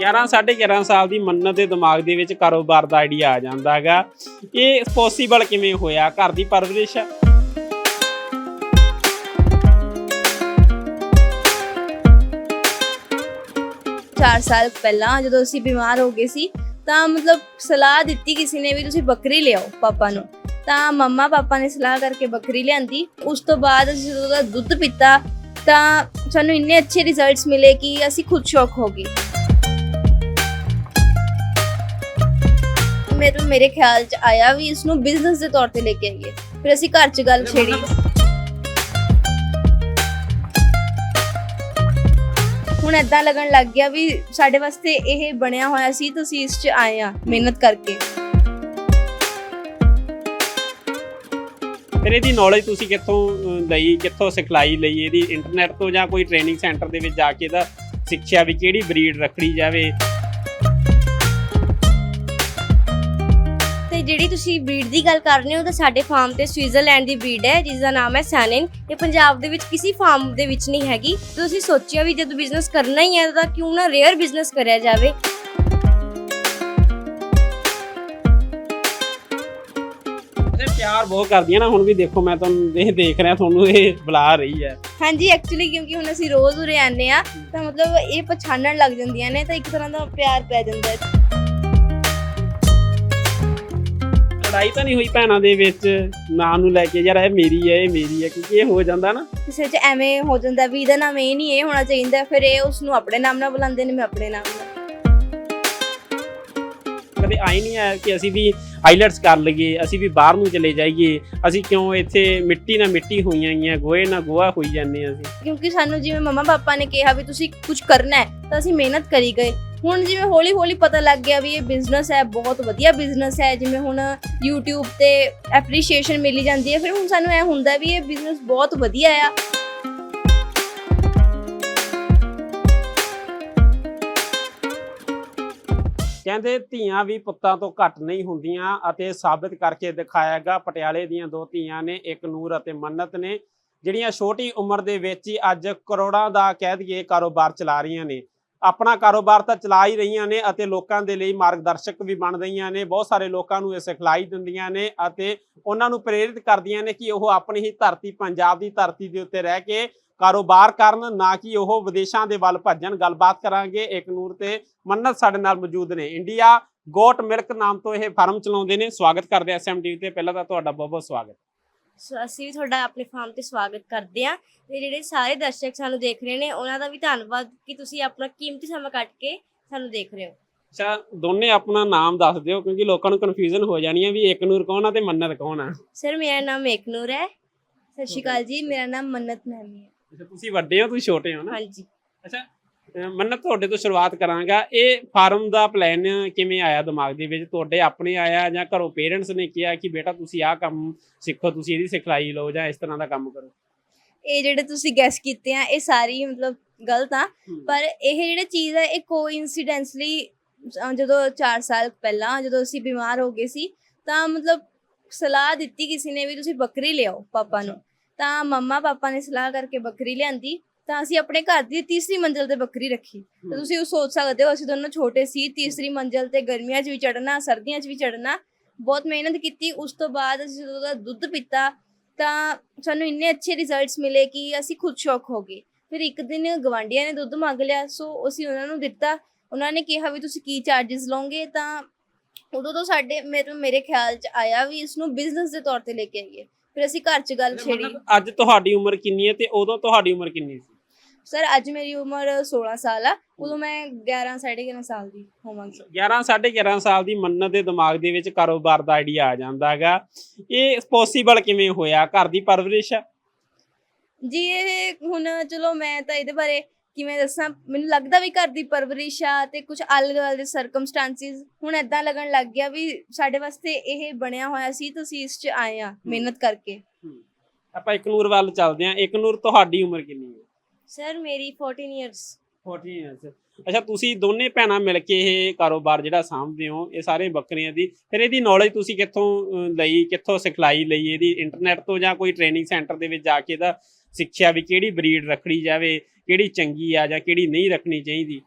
11 11.5 ਸਾਲ ਦੀ ਮੰਨਤ ਦੇ ਦਿਮਾਗ ਦੇ ਵਿੱਚ ਕਾਰੋਬਾਰ ਦਾ ਆਈਡੀਆ ਆ ਜਾਂਦਾ ਹੈਗਾ। ਇਹ ਪੋਸੀਬਲ ਕਿਵੇਂ ਹੋਇਆ? ਘਰ ਦੀ ਪਰਵਰਿਸ਼ ਆ? ਚਾਰ ਸਾਲ ਪਹਿਲਾਂ ਜਦੋਂ ਅਸੀਂ ਬਿਮਾਰ ਹੋ ਗਏ ਸੀ, ਤਾਂ ਮਤਲਬ ਸਲਾਹ ਦਿੱਤੀ ਕਿਸੇ ਨੇ ਵੀ ਤੁਸੀਂ ਬੱਕਰੀ ਲਿਆਓ ਪਾਪਾ ਨੂੰ। ਤਾਂ ਮੰਮਾ ਪਾਪਾ ਨੇ ਸਲਾਹ ਕਰਕੇ ਬੱਕਰੀ ਲਿਆਂਦੀ। ਉਸ ਤੋਂ ਬਾਅਦ ਅਸੀਂ ਜਦੋਂ ਦੁੱਧ ਪੀਤਾ, ਤਾਂ ਸਾਨੂੰ ਇੰਨੇ ਅੱਛੇ ਰਿਜ਼ਲਟਸ ਮਿਲੇ ਕਿ ਅਸੀਂ ਖੁਦ ਸ਼ੌਕ ਹੋ ਗਏ। ਮੇਰੇ ਮੇਰੇ ਖਿਆਲ ਚ ਆਇਆ ਵੀ ਇਸ ਨੂੰ ਬਿਜ਼ਨਸ ਦੇ ਤੌਰ ਤੇ ਲੈ ਕੇ ਆਈਏ। ਫਿਰ ਅਸੀਂ ਘਰ ਚ ਗੱਲ ਛੇੜੀ। ਹੁਣ ਏਦਾਂ ਲੱਗਣ ਲੱਗ ਗਿਆ ਵੀ ਸਾਡੇ ਵਾਸਤੇ ਇਹ ਬਣਿਆ ਹੋਇਆ ਸੀ ਤੁਸੀਂ ਇਸ 'ਚ ਆਏ ਆ ਮਿਹਨਤ ਕਰਕੇ। ਫਿਰ ਇਹਦੀ ਨੌਲੇਜ ਤੁਸੀਂ ਕਿੱਥੋਂ ਲਈ ਕਿੱਥੋਂ ਸਿਖਲਾਈ ਲਈ? ਇਹਦੀ ਇੰਟਰਨੈਟ ਤੋਂ ਜਾਂ ਕੋਈ ਟ੍ਰੇਨਿੰਗ ਸੈਂਟਰ ਦੇ ਵਿੱਚ ਜਾ ਕੇ ਇਹਦਾ ਸਿੱਖਿਆ ਵੀ ਕਿਹੜੀ ਬਰੀਡ ਰੱਖਣੀ ਜਾਵੇ? ਜਿਹੜੀ ਤੁਸੀਂ ਬਰੀਡ ਦੀ ਗੱਲ ਕਰ ਰਹੇ ਹੋ ਤਾਂ ਸਾਡੇ ਫਾਰਮ ਤੇ ਸਵਿਟਜ਼ਰਲੈਂਡ ਦੀ ਬਰੀਡ ਹੈ ਜਿਸ ਦਾ ਨਾਮ ਹੈ ਸੈਨਿਨ ਇਹ ਪੰਜਾਬ ਦੇ ਵਿੱਚ ਕਿਸੇ ਫਾਰਮ ਦੇ ਵਿੱਚ ਨਹੀਂ ਹੈਗੀ। ਤੁਸੀਂ ਸੋਚਿਆ ਵੀ ਜਦੋਂ ਬਿਜ਼ਨਸ ਕਰਨਾ ਹੀ ਹੈ ਤਾਂ ਕਿਉਂ ਨਾ ਰੇਅਰ ਬਿਜ਼ਨਸ ਕਰਿਆ ਜਾਵੇ। ਤੇ ਪਿਆਰ ਬਹੁਤ ਕਰਦੀਆਂ ਨਾ ਹੁਣ ਵੀ ਦੇਖੋ ਮੈਂ ਤੁਹਾਨੂੰ ਇਹ ਦੇਖ ਰਿਹਾ ਤੁਹਾਨੂੰ ਇਹ ਬੁਲਾ ਰਹੀ ਹੈ। ਹਾਂਜੀ ਐਕਚੁਅਲੀ ਕਿਉਂਕਿ ਹੁਣ ਅਸੀਂ ਰੋਜ਼ ਉਰੇ ਆਨੇ ਆ ਤਾਂ ਮਤਲਬ ਇਹ ਪਛਾਣਨ ਲੱਗ ਜਾਂਦੀਆਂ ਨੇ ਤਾਂ ਇੱਕ ਤਰ੍ਹਾਂ ਦਾ ਪਿਆਰ ਪੈ ਜਾਂਦਾ ਹੈ। ਲੜਾਈ ਤਾਂ ਨਹੀਂ ਹੋਈ ਭੈਣਾਂ ਦੇ ਵਿੱਚ। ਨਾਂ ਨੂੰ ਲੈ ਕੇ ਯਾਰ ਇਹ ਮੇਰੀ ਹੈ ਇਹ ਮੇਰੀ ਹੈ ਕਿਉਂਕਿ ਇਹ ਹੋ ਜਾਂਦਾ ਨਾ। ਕਿਸੇ ਚ ਐਵੇਂ ਹੋ ਜਾਂਦਾ ਵੀ ਇਹਦਾ ਨਾਮ ਇਹ ਨਹੀਂ ਇਹ ਹੋਣਾ ਚਾਹੀਦਾ ਫਿਰ ਇਹ ਉਸ ਨੂੰ ਆਪਣੇ ਨਾਮ ਨਾਲ ਬੁਲਾਉਂਦੇ ਨੇ ਮੈਂ ਆਪਣੇ ਨਾਮ ਨਾਲ। ਕਦੇ ਆਈ ਨਹੀਂ ਆਇਆ ਕਿ ਅਸੀਂ ਵੀ ਆਈਲੈਟਸ ਕਰ ਲਈਏ ਅਸੀਂ ਵੀ ਬਾਹਰ ਨੂੰ ਚਲੇ ਜਾਈਏ ਅਸੀਂ ਕਿਉਂ ਇੱਥੇ ਮਿੱਟੀ ਨਾਲ ਮਿੱਟੀ ਹੋਈਆਂ ਗਈਆਂ ਗੋਏ ਨਾਲ ਗੋਹਾ ਹੋਈ ਜਾਂਦੇ ਹਾਂ ਅਸੀਂ। ਕਿਉਂਕਿ ਸਾਨੂੰ ਜਿਵੇਂ ਮਮਾ ਪਾਪਾ ਨੇ ਕਿਹਾ ਵੀ ਤੁਸੀਂ ਕੁਝ ਕਰਨਾ ਹੈ ਤਾਂ ਅਸੀਂ ਮਿਹਨਤ ਕਰੀ ਗਏ। ਹੁਣ ਜਿਵੇਂ ਹੌਲੀ ਹੌਲੀ ਪਤਾ ਲੱਗ ਗਿਆ ਵੀ ਇਹ ਬਿਜ਼ਨਸ ਹੈ, ਬਹੁਤ ਵਧੀਆ ਬਿਜ਼ਨਸ ਹੈ, ਜਿਵੇਂ ਹੁਣ YouTube ਤੇ ਐਪਰੀਸ਼ੀਏਸ਼ਨ ਮਿਲੀ ਜਾਂਦੀ ਹੈ, ਫਿਰ ਹੁਣ ਸਾਨੂੰ ਇਹ ਹੁੰਦਾ ਵੀ ਇਹ ਬਿਜ਼ਨਸ ਬਹੁਤ ਵਧੀਆ ਆ। ਕਹਿੰਦੇ ਧੀਆਂ ਵੀ ਪੁੱਤਾਂ ਤੋਂ ਘੱਟ ਨਹੀਂ ਹੁੰਦੀਆਂ ਅਤੇ ਸਾਬਿਤ ਕਰਕੇ ਦਿਖਾਇਆਗਾ ਪਟਿਆਲੇ ਦੀਆਂ ਦੋ ਧੀਆਂ ਨੇ, ਇੱਕ ਨੂਰ ਅਤੇ ਮੰਨਤ ਨੇ, ਜਿਹੜੀਆਂ ਛੋਟੀ ਉਮਰ ਦੇ ਵਿੱਚ ਹੀ ਅੱਜ ਕਰੋੜਾਂ ਦਾ ਕਹਿ ਦਈਏ ਕਾਰੋਬਾਰ ਚਲਾ ਰਹੀਆਂ ਨੇ। ਆਪਣਾ ਕਾਰੋਬਾਰ ਤਾਂ ਚਲਾ ਹੀ ਰਹੀਆਂ ਨੇ ਅਤੇ ਲੋਕਾਂ ਦੇ ਲਈ ਮਾਰਗਦਰਸ਼ਕ ਵੀ ਬਣ ਰਹੀਆਂ ਨੇ। ਬਹੁਤ ਸਾਰੇ ਲੋਕਾਂ ਨੂੰ ਇਹ ਸਿਖਲਾਈ ਦਿੰਦੀਆਂ ਨੇ ਅਤੇ ਉਹਨਾਂ ਨੂੰ ਪ੍ਰੇਰਿਤ ਕਰਦੀਆਂ ਨੇ ਕਿ ਉਹ ਆਪਣੀ ਹੀ ਧਰਤੀ, ਪੰਜਾਬ ਦੀ ਧਰਤੀ ਦੇ ਉੱਤੇ ਰਹਿ ਕੇ ਕਾਰੋਬਾਰ ਕਰਨ, ਨਾ ਕਿ ਉਹ ਵਿਦੇਸ਼ਾਂ ਦੇ ਵੱਲ ਭੱਜਣ। ਗੱਲਬਾਤ ਕਰਾਂਗੇ। ਇੱਕ ਨੂਰ ਤੇ ਮੰਨਤ ਸਾਡੇ ਨਾਲ ਮੌਜੂਦ ਨੇ। ਇੰਡੀਆ ਗੋਟ ਮਿਲਕ ਨਾਮ ਤੋਂ ਇਹ ਫਾਰਮ ਚਲਾਉਂਦੇ ਨੇ। ਸਵਾਗਤ ਕਰਦੇ ਐਸਐਮਟੀਵੀ ਤੇ। ਪਹਿਲਾਂ ਤਾਂ ਤੁਹਾਡਾ ਬਹੁਤ ਬਹੁਤ ਸਵਾਗਤ। ਸੋ ਅਸੀਂ ਵੀ ਤੁਹਾਡਾ ਆਪਣੇ ਫਾਰਮ ਤੇ ਸਵਾਗਤ ਕਰਦੇ ਹਾਂ ਤੇ ਜਿਹੜੇ ਸਾਰੇ ਦਰਸ਼ਕ ਸਾਨੂੰ ਦੇਖ ਰਹੇ ਨੇ ਉਹਨਾਂ ਦਾ ਵੀ ਧੰਨਵਾਦ ਕਿ ਤੁਸੀਂ ਆਪਣਾ ਕੀਮਤੀ ਸਮਾਂ ਕੱਢ ਕੇ ਸਾਨੂੰ ਦੇਖ ਰਹੇ ਹੋ। ਅੱਛਾ ਦੋਨੇ ਆਪਣਾ ਨਾਮ ਦੱਸ ਦਿਓ ਕਿਉਂਕਿ ਲੋਕਾਂ ਨੂੰ ਕਨਫਿਊਜ਼ਨ ਹੋ ਜਾਣੀ ਹੈ ਵੀ ਇੱਕ ਨੂਰ ਕੌਣ ਆ ਤੇ ਮੰਨਤ ਕੌਣ ਆ। ਸਰ ਮੇਰਾ ਨਾਮ ਏਕਨੂਰ ਹੈ। ਸਤਿ ਸ਼੍ਰੀ ਅਕਾਲ ਜੀ ਮੇਰਾ ਨਾਮ ਮੰਨਤ ਮਹਿਮੀ ਹੈ। ਅੱਛਾ ਤੁਸੀਂ ਵੱਡੇ ਹੋ ਤੁਸੀਂ ਛੋਟੇ ਹੋ ਨਾ? ਹਾਂਜੀ। ਅੱਛਾ ਮੰਨਤ ਤੁਹਾਡੇ ਤੋਂ ਸ਼ੁਰੂਆਤ ਕਰਾਂਗਾ। ਇਹ ਫਾਰਮ ਦਾ ਪਲਾਨ ਕਿਵੇਂ ਆਇਆ ਦਿਮਾਗ ਦੇ ਵਿੱਚ? ਤੁਹਾਡੇ ਆਪਣੇ ਆਇਆ ਜਾਂ ਘਰੋਂ ਪੇਰੈਂਟਸ ਨੇ ਕਿਹਾ ਕਿ ਬੇਟਾ ਤੁਸੀਂ ਆਹ ਕੰਮ ਸਿੱਖੋ ਤੁਸੀਂ ਇਹਦੀ ਸਿਖਲਾਈ ਲਓ ਜਾਂ ਇਸ ਤਰ੍ਹਾਂ ਦਾ ਕੰਮ ਕਰੋ? ਇਹ ਜਿਹੜੇ ਤੁਸੀਂ ਗੈਸ ਕੀਤੇ ਆ ਇਹ ਸਾਰੀ ਮਤਲਬ ਗਲਤ ਆ। ਪਰ ਇਹ ਜਿਹੜੇ ਚੀਜ਼ ਹੈ ਇਹ ਕੋਇਨਸੀਡੈਂਸਲੀ ਜਦੋਂ 4 ਸਾਲ ਪਹਿਲਾਂ ਜਦੋਂ ਅਸੀਂ ਬਿਮਾਰ ਹੋ ਗਏ ਸੀ ਤਾਂ ਮਤਲਬ ਸਲਾਹ ਦਿੱਤੀ ਕਿਸੇ ਨੇ ਵੀ ਤੁਸੀਂ ਬੱਕਰੀ ਲਿਆਓ ਪਾਪਾ ਨੂੰ। ਤਾਂ ਮੰਮਾ ਪਾਪਾ ਨੇ ਸਲਾਹ ਕਰਕੇ ਬੱਕਰੀ ਲਿਆਂਦੀ। ਤਾਂ ਅਸੀਂ ਆਪਣੇ ਘਰ ਦੀ ਤੀਸਰੀ ਮੰਜ਼ਲ ਤੇ ਬੱਕਰੀ ਰੱਖੀ। ਤਾਂ ਤੁਸੀਂ ਉਹ ਸੋਚ ਸਕਦੇ ਹੋ ਅਸੀਂ ਦੋਨੋਂ ਛੋਟੇ ਸੀ ਤੀਸਰੀ ਮੰਜ਼ਲ ਤੇ ਗਰਮੀਆਂ 'ਚ ਵੀ ਚੜਨਾ ਸਰਦੀਆਂ 'ਚ ਵੀ ਚੜਨਾ ਬਹੁਤ ਮਿਹਨਤ ਕੀਤੀ ਉਸ ਤੋਂ ਬਾਅਦ ਅਸੀਂ ਜਦੋਂ ਉਹਦਾ ਦੁੱਧ ਪੀਤਾ ਤਾਂ ਸਾਨੂੰ ਇੰਨੇ ਅੱਛੇ ਰਿਜ਼ਲਟਸ ਮਿਲੇ ਕਿ ਅਸੀਂ ਖੁਦ ਸ਼ੌਕ ਹੋ ਗਏ। ਫਿਰ ਇੱਕ ਦਿਨ ਗਵਾਂਡੀਆਂ ਨੇ ਦੁੱਧ ਮੰਗ ਲਿਆ ਸੋ ਅਸੀਂ ਉਹਨਾਂ ਨੂੰ ਦਿੱਤਾ। ਉਹਨਾਂ ਨੇ ਕਿਹਾ ਵੀ ਤੁਸੀਂ ਕੀ ਚਾਰजेस ਲਓਗੇ? ਤਾਂ ਉਦੋਂ ਤੋਂ ਸਾਡੇ ਮੇਰੇ ਮੇਰੇ ਖਿਆਲ ਚ ਆਇਆ ਵੀ ਇਸ ਨੂੰ ਬਿਜ਼ਨਸ ਦੇ ਤੌਰ ਤੇ ਲੈ ਕੇ ਆਈਏ। ਫਿਰ ਅਸੀਂ ਘਰ ਚ ਗੱਲ ਛੇੜੀ। ਅੱਜ ਤੁਹਾਡੀ ਉਮਰ ਕਿੰਨੀ ਹੈ ਤੇ ਉਦੋਂ ਤੁਹਾਡੀ ਉਮਰ ਕਿੰਨੀ ਸੀ? ਸਰ ਅੱਜ ਮੇਰੀ ਉਮਰ 16 ਸਾਲ ਆ। ਉਦੋਂ ਮੈਂ 11 11.5 ਸਾਲ ਦੀ ਹੋਵਾਂਗੀ। 11 11.5 ਸਾਲ ਦੀ ਮੰਨਤ ਦੇ ਦਿਮਾਗ ਦੇ ਵਿੱਚ ਕਾਰੋਬਾਰ ਦਾ ਆਈਡੀਆ ਆ ਜਾਂਦਾ ਹੈਗਾ। ਇਹ ਪੋਸੀਬਲ ਕਿਵੇਂ ਹੋਇਆ? ਘਰ ਦੀ ਪਰਵਰਿਸ਼ ਆ? ਜੀ ਇਹ ਹੁਣ ਚਲੋ ਮੈਂ ਤਾਂ ਇਹਦੇ ਬਾਰੇ ਕਿਵੇਂ ਦੱਸਾਂ? ਮੈਨੂੰ ਲੱਗਦਾ ਵੀ ਘਰ ਦੀ ਪਰਵਰਿਸ਼ ਆ ਤੇ ਕੁਝ ਦੁਆਲੇ ਦੇ ਸਰਕਮਸਟੈਂਸਿਸ ਹੁਣ ਐਦਾਂ ਲੱਗਣ ਲੱਗ ਗਿਆ ਵੀ ਸਾਡੇ ਵਾਸਤੇ ਇਹ ਬਣਿਆ ਹੋਇਆ ਸੀ ਤੁਸੀਂ ਇਸ 'ਚ ਆਏ ਆ ਮਿਹਨਤ ਕਰਕੇ। ਆਪਾਂ ਇੱਕ ਨੂਰ ਵੱਲ ਚੱਲਦੇ ਹਾਂ। ਇੱਕ ਨੂਰ ਤੁਹਾਡੀ ਉਮਰ ਕਿੰਨੀ ਹੈ? ਸਰ ਮੇਰੀ 14 ਇਅਰਸ 14 ਇਅਰਸ ਅੱਛਾ ਤੁਸੀਂ ਦੋਨੇ ਭੈਣਾਂ ਮਿਲ ਕੇ ਇਹ ਕਾਰੋਬਾਰ ਜਿਹੜਾ ਸਾਂਭਦੇ ਹੋ ਇਹ ਸਾਰੇ ਬੱਕਰੀਆਂ ਦੀ ਫਿਰ ਇਹਦੀ ਨੌਲੇਜ ਤੁਸੀਂ ਕਿੱਥੋਂ ਲਈ ਕਿੱਥੋਂ ਸਿਖਲਾਈ ਲਈ? ਇਹਦੀ ਇੰਟਰਨੈਟ ਤੋਂ ਜਾਂ ਕੋਈ ਟ੍ਰੇਨਿੰਗ ਸੈਂਟਰ ਦੇ ਵਿੱਚ ਜਾ ਕੇ ਇਹਦਾ ਸਿੱਖਿਆ ਵੀ ਕਿਹੜੀ ਬਰੀਡ ਰੱਖਣੀ ਜਾਵੇ ਕਿਹੜੀ ਚੰਗੀ ਆ ਜਾਂ ਕਿਹੜੀ ਨਹੀਂ ਰੱਖਣੀ ਚਾਹੀਦੀ?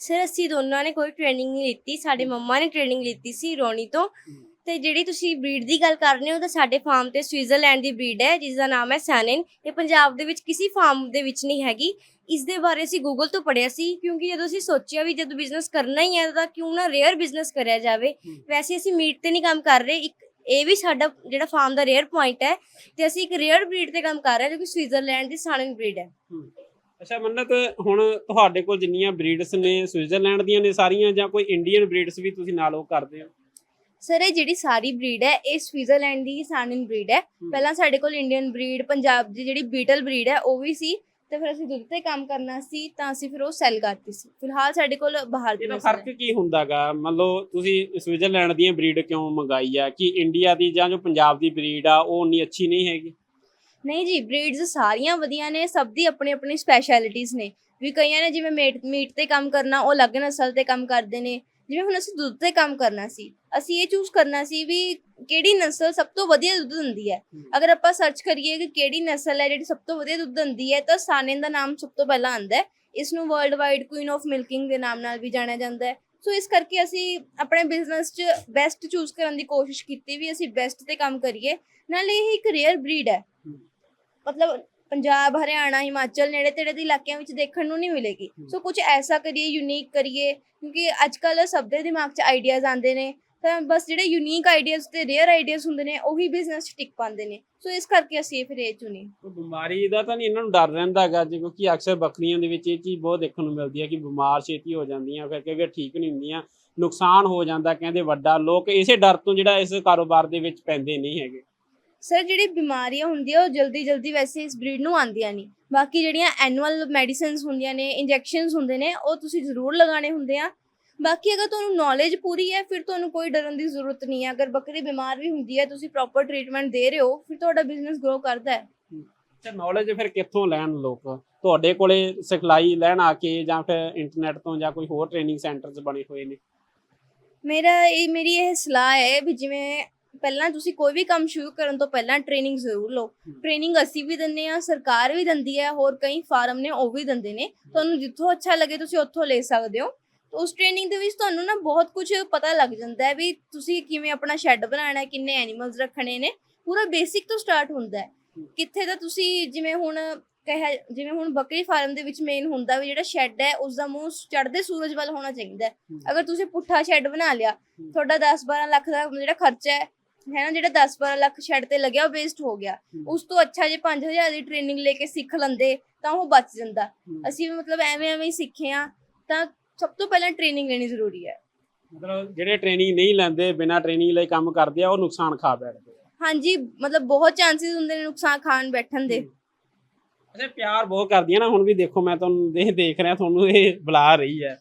ਸਰ ਅਸੀਂ ਦੋਨਾਂ ਨੇ ਕੋਈ ਟ੍ਰੇਨਿੰਗ ਨਹੀਂ ਲਿੱਤੀ। ਸਾਡੇ ਮੰਮਾ ਨੇ ਟ੍ਰੇਨਿੰਗ ਲਿੱਤੀ ਸੀ ਰੋਣੀ ਤੋਂ। ਤੇ ਜਿਹੜੀ ਤੁਸੀਂ ਬਰੀਡ ਦੀ ਗੱਲ ਕਰ ਰਹੇ ਹੋ ਤਾਂ ਸਾਡੇ ਫਾਰਮ ਤੇ ਸਵਿਟਜ਼ਰਲੈਂਡ ਦੀ ਬਰੀਡ ਹੈ ਜਿਸ ਦਾ ਨਾਮ ਹੈ ਸੈਨਨ ਇਹ ਪੰਜਾਬ ਦੇ ਵਿੱਚ ਕਿਸੇ ਫਾਰਮ ਦੇ ਵਿੱਚ ਨਹੀਂ ਹੈਗੀ। ਇਸ ਦੇ ਬਾਰੇ ਅਸੀਂ ਗੂਗਲ ਤੋਂ ਪੜਿਆ ਸੀ ਕਿਉਂਕਿ ਜਦੋਂ ਅਸੀਂ ਸੋਚਿਆ ਵੀ ਜਦੋਂ ਬਿਜ਼ਨਸ ਕਰਨਾ ਹੀ ਹੈ ਤਾਂ ਕਿਉਂ ਨਾ ਰੇਅਰ ਬਿਜ਼ਨਸ ਕਰਿਆ ਜਾਵੇ। ਵੈਸੇ ਅਸੀਂ ਮੀਟ ਤੇ ਨਹੀਂ ਕੰਮ ਕਰ ਰਹੇ। ਇੱਕ ਇਹ ਵੀ ਸਾਡਾ ਜਿਹੜਾ ਫਾਰਮ ਦਾ ਰੇਅਰ ਪੁਆਇੰਟ ਹੈ ਤੇ ਅਸੀਂ ਇੱਕ ਰੇਅਰ ਬਰੀਡ ਤੇ ਕੰਮ ਕਰ ਰਹੇ ਹਾਂ ਜੋ ਕਿ ਸਵਿਟਜ਼ਰਲੈਂਡ ਦੀ ਸੈਨਨ ਬਰੀਡ ਹੈ। ਅੱਛਾ ਮੰਨਤ ਹੁਣ ਤੁਹਾਡੇ ਕੋਲ ਜਿੰਨੀਆਂ ਬਰੀਡਸ ਨੇ ਸਵਿਟਜ਼ਰਲੈਂਡ ਦੀਆਂ ਨੇ ਸਾਰੀਆਂ ਜਾਂ ਕੋਈ ਇੰਡੀਅਨ ਬਰੀਡਸ ਵੀ ਤੁਸੀਂ ਨਾਲ ਉਹ ਕਰਦੇ ਹੋ? ਸਰ ਇਹ ਜਿਹੜੀ ਸਾਰੀ ਬਰੀਡ ਹੈ ਇਹ ਸਵਿਟਜ਼ਰਲੈਂਡ ਦੀ ਸੈਨਨ ਬਰੀਡ ਹੈ। ਪਹਿਲਾਂ ਸਾਡੇ ਕੋਲ ਇੰਡੀਅਨ ਬਰੀਡ ਪੰਜਾਬ ਦੀ ਜਿਹੜੀ ਬੀਟਲ ਬਰੀਡ ਹੈ ਉਹ ਵੀ ਸੀ। ਤੇ ਫਿਰ ਅਸੀਂ ਦੁੱਧ ਤੇ ਕੰਮ ਕਰਨਾ ਸੀ ਤਾਂ ਅਸੀਂ ਫਿਰ ਉਹ ਸੈਲ ਕਰਤੀ ਸੀ। ਫਿਲਹਾਲ ਸਾਡੇ ਕੋਲ ਬਾਹਰ ਦੀ ਇਹਦਾ ਨਸਲ ਫ਼ਰਕ ਕੀ ਹੁੰਦਾਗਾ? ਮੰਨ ਲਓ ਤੁਸੀਂ ਸਵਿਟਜ਼ਰਲੈਂਡ ਦੀਆਂ ਬਰੀਡ ਕਿਉਂ ਮੰਗਾਈ ਆ? ਕਿ ਇੰਡੀਆ ਦੀ ਜਾਂ ਜੋ ਪੰਜਾਬ ਦੀ ਬਰੀਡ ਆ ਉਹ ਉਨੀ ਅੱਛੀ ਨਹੀਂ ਹੈਗੀ? ਨਹੀਂ ਜੀ ਬਰੀਡਸ ਸਾਰੀਆਂ ਵਧੀਆ ਨੇ ਸਭ ਦੀ ਆਪਣੀ ਆਪਣੀ ਸਪੈਸ਼ਲਿਟੀਆਂ ਨੇ। ਵੀ ਕਈਆਂ ਨੇ ਜਿਵੇਂ ਮੀਟ ਮੀਟ ਤੇ ਕੰਮ ਕਰਨਾ ਉਹ ਅਲੱਗ ਨਸਲ ਤੇ ਕੰਮ ਕਰਦੇ ਨੇ। ਜਿਵੇਂ ਹੁਣ ਅਸੀਂ ਦੁੱਧ ਤੇ ਕੰਮ ਕਰਨਾ ਸੀ ਅਸੀਂ ਇਹ ਚੂਜ਼ ਕਰਨਾ ਸੀ ਵੀ ਕਿਹੜੀ ਨਸਲ ਸਭ ਤੋਂ ਵਧੀਆ ਦੁੱਧ ਦਿੰਦੀ ਹੈ। ਅਗਰ ਆਪਾਂ ਸਰਚ ਕਰੀਏ ਕਿ ਕਿਹੜੀ ਨਸਲ ਹੈ ਜਿਹੜੀ ਸਭ ਤੋਂ ਵਧੀਆ ਦੁੱਧ ਦਿੰਦੀ ਹੈ ਤਾਂ ਸਾਨੇਨ ਦਾ ਨਾਮ ਸਭ ਤੋਂ ਪਹਿਲਾਂ ਆਂਦਾ ਹੈ। ਇਸ ਨੂੰ world wide queen of milking ਦੇ ਨਾਮ ਨਾਲ ਵੀ ਜਾਣਿਆ ਜਾਂਦਾ ਹੈ। ਸੋ ਇਸ ਕਰਕੇ ਅਸੀਂ ਆਪਣੇ ਬਿਜ਼ਨਸ 'ਚ ਬੈਸਟ ਚੂਜ਼ ਕਰਨ ਦੀ ਕੋਸ਼ਿਸ਼ ਕੀਤੀ ਵੀ ਅਸੀਂ ਬੈਸਟ ਤੇ ਕੰਮ ਕਰੀਏ। ਨਾਲੇ ਇਹ ਇੱਕ ਰੇਅਰ ਬਰੀਡ ਹੈ। ਮਤਲਬ ਪੰਜਾਬ ਹਰਿਆਣਾ ਹਿਮਾਚਲ ਨੇੜੇ ਤੇੜੇ ਦੇ ਇਲਾਕਿਆਂ ਵਿੱਚ ਦੇਖਣ ਨੂੰ ਨਹੀਂ ਮਿਲੇਗੀ। ਸੋ ਕੁਝ ਐਸਾ ਕਰੀਏ ਯੂਨੀਕ ਕਰੀਏ ਕਿਉਂਕਿ ਅੱਜ ਕੱਲ ਸਭ ਦੇ ਦਿਮਾਗ 'ਚ ਆਈਡੀਆਜ਼ ਆਉਂਦੇ ਨੇ। ਤਾਂ ਬਸ ਜਿਹੜੇ ਯੂਨੀਕ ਆਈਡੀਆਜ਼ ਤੇ ਰੇਅਰ ਆਈਡੀਆਜ਼ ਹੁੰਦੇ ਨੇ ਉਹੀ ਬਿਜ਼ਨਸ 'ਚ ਟਿਕ ਪਾਉਂਦੇ ਨੇ। ਸੋ ਇਸ ਕਰਕੇ ਅਸੀਂ ਇਹ ਫਿਰ ਇਹ ਚੁਣੀ। ਬਿਮਾਰੀ ਦਾ ਤਾਂ ਨਹੀਂ ਇਹਨਾਂ ਨੂੰ ਡਰ ਰਹਿੰਦਾ ਹੈਗਾ ਜੀ ਕਿਉਂਕਿ ਅਕਸਰ ਬੱਕਰੀਆਂ ਦੇ ਵਿੱਚ ਇਹ ਚੀਜ਼ ਬਹੁਤ ਦੇਖਣ ਨੂੰ ਮਿਲਦੀ ਹੈ ਕਿ ਬਿਮਾਰ ਛੇਤੀ ਹੋ ਜਾਂਦੀਆਂ ਫਿਰ ਵਾਰ ਠੀਕ ਨਹੀਂ ਹੁੰਦੀਆਂ ਨੁਕਸਾਨ ਹੋ ਜਾਂਦਾ ਕਹਿੰਦੇ ਵੱਡਾ ਲੋਕ ਇਸੇ ਡਰ ਤੋਂ ਜਿਹੜਾ ਇਸ ਕਾਰੋਬਾਰ ਦੇ ਵਿੱਚ ਪੈਂਦੇ ਨਹੀਂ ਹੈਗੇ। ਸਰ ਜਿਹੜੀ ਬਿਮਾਰੀਆਂ ਹੁੰਦੀਆਂ ਉਹ ਜਲਦੀ ਜਲਦੀ ਵੈਸੇ ਇਸ ਬਰੀਡ ਨੂੰ ਆਉਂਦੀਆਂ ਨਹੀਂ। ਬਾਕੀ ਜਿਹੜੀਆਂ ਐਨੂਅਲ ਮੈਡੀਸਿਨਸ ਹੁੰਦੀਆਂ ਨੇ ਇੰਜੈਕਸ਼ਨਸ ਹੁੰਦੇ ਨੇ ਉਹ ਤੁਸੀਂ ਜ਼ਰੂਰ ਲਗਾਉਣੇ ਹੁੰਦੇ ਆ। ਬਾਕੀ ਅਗਰ ਤੁਹਾਨੂੰ ਨੌਲੇਜ ਪੂਰੀ ਹੈ ਫਿਰ ਤੁਹਾਨੂੰ ਕੋਈ ਡਰਨ ਦੀ ਜ਼ਰੂਰਤ ਨਹੀਂ ਹੈ। ਅਗਰ ਬੱਕਰੀ ਬਿਮਾਰ ਵੀ ਹੁੰਦੀ ਹੈ ਤੁਸੀਂ ਪ੍ਰੋਪਰ ਟ੍ਰੀਟਮੈਂਟ ਦੇ ਰਹੇ ਹੋ ਫਿਰ ਤੁਹਾਡਾ ਬਿਜ਼ਨਸ ਗਰੋ ਕਰਦਾ ਹੈ। ਅੱਛਾ ਨੌਲੇਜ ਫਿਰ ਕਿੱਥੋਂ ਲੈਣ ਲੋਕ? ਤੁਹਾਡੇ ਕੋਲੇ ਸਿਖਲਾਈ ਲੈਣ ਆ ਕੇ ਜਾਂ ਫਿਰ ਇੰਟਰਨੈਟ ਤੋਂ ਜਾਂ ਕੋਈ ਹੋਰ ਟ੍ਰੇਨਿੰਗ ਸੈਂਟਰਸ ਬਣੇ ਹੋਏ ਨੇ? ਮੇਰਾ ਇਹ ਮੇਰੀ ਇਹ ਸਲਾਹ ਹੈ ਵੀ ਜਿਵੇਂ ਪਹਿਲਾਂ ਤੁਸੀਂ ਕੋਈ ਵੀ ਕੰਮ ਸ਼ੁਰੂ ਕਰਨ ਤੋਂ ਪਹਿਲਾਂ ਟ੍ਰੇਨਿੰਗ ਜ਼ਰੂਰ ਲਓ। ਟ੍ਰੇਨਿੰਗ ਅਸੀਂ ਵੀ ਦਿੰਦੇ ਆ ਸਰਕਾਰ ਵੀ ਦਿੰਦੀ ਹੈ ਹੋਰ ਕਈ ਫਾਰਮ ਨੇ ਉਹ ਵੀ ਦਿੰਦੇ ਨੇ। ਤੁਹਾਨੂੰ ਜਿੱਥੋਂ ਅੱਛਾ ਲੱਗੇ ਤੁਸੀਂ ਉੱਥੋਂ ਲੈ ਸਕਦੇ ਹੋ। ਉਸ ਟ੍ਰੇਨਿੰਗ ਦੇ ਵਿੱਚ ਤੁਹਾਨੂੰ ਨਾ ਬਹੁਤ ਕੁਝ ਪਤਾ ਲੱਗ ਜਾਂਦਾ ਹੈ ਵੀ ਤੁਸੀਂ ਕਿਵੇਂ ਆਪਣਾ ਸ਼ੈੱਡ ਬਣਾਉਣਾ ਹੈ ਕਿੰਨੇ ਐਨੀਮਲਸ ਰੱਖਣੇ ਨੇ। ਪੂਰਾ ਬੇਸਿਕ ਤੋਂ ਸਟਾਰਟ ਹੁੰਦਾ ਹੈ। ਕਿੱਥੇ ਤਾਂ ਤੁਸੀਂ ਜਿਵੇਂ ਹੁਣ ਕਹਿ ਜਿਵੇਂ ਹੁਣ ਬੱਕਰੀ ਫਾਰਮ ਦੇ ਵਿੱਚ ਮੇਨ ਹੁੰਦਾ ਵੀ ਜਿਹੜਾ ਸ਼ੈੱਡ ਹੈ ਉਸ ਦਾ ਮੂੰਹ ਚੜ੍ਹਦੇ ਸੂਰਜ ਵੱਲ ਹੋਣਾ ਚਾਹੀਦਾ ਹੈ। ਅਗਰ ਤੁਸੀਂ ਪੁੱਠਾ ਸ਼ੈੱਡ ਬਣਾ ਲਿਆ ਤੁਹਾਡਾ 10-12 ਲੱਖ ਦਾ ਜਿਹੜਾ ਖਰਚਾ ਹੈ ਹੈ ਨਾ ਜਿਹੜਾ 10-12 ਲੱਖ ਸ਼ੈੱਡ ਤੇ ਲੱਗਿਆ ਉਹ ਵੇਸਟ ਹੋ ਗਿਆ। ਉਸ ਤੋਂ ਅੱਛਾ ਜੇ 5000 ਦੀ ਟ੍ਰੇਨਿੰਗ ਲੈ ਕੇ ਸਿੱਖ ਲੈਂਦੇ ਤਾਂ ਉਹ ਬਚ ਜਾਂਦਾ। ਅਸੀਂ ਵੀ ਮਤਲਬ ਐਵੇਂ ਐਵੇਂ ਹੀ ਸਿੱਖੇ ਆ ਤਾਂ ਸਭ ਤੋਂ ਪਹਿਲਾਂ ਟ੍ਰੇਨਿੰਗ ਲੈਣੀ ਜ਼ਰੂਰੀ ਹੈ। ਮਤਲਬ ਜਿਹੜੇ ਟ੍ਰੇਨਿੰਗ ਨਹੀਂ ਲੈਂਦੇ ਬਿਨਾਂ ਟ੍ਰੇਨਿੰਗ ਲਈ ਕੰਮ ਕਰਦੇ ਆ ਉਹ ਨੁਕਸਾਨ ਖਾ ਬੈਠਦੇ ਆ। ਹਾਂਜੀ ਮਤਲਬ ਬਹੁਤ ਚਾਂਸਸ ਹੁੰਦੇ ਨੇ ਨੁਕਸਾਨ ਖਾਣ ਬੈਠਣ ਦੇ। ਅੱਛਾ ਪਿਆਰ ਬਹੁਤ ਕਰਦੀਆਂ ਨਾ ਹੁਣ ਵੀ ਦੇਖੋ ਮੈਂ ਤੁਹਾਨੂੰ ਦੇਖ ਦੇਖ ਰਿਹਾ ਤੁਹਾਨੂੰ ਇਹ ਬੁਲਾ ਰਹੀ ਹੈ।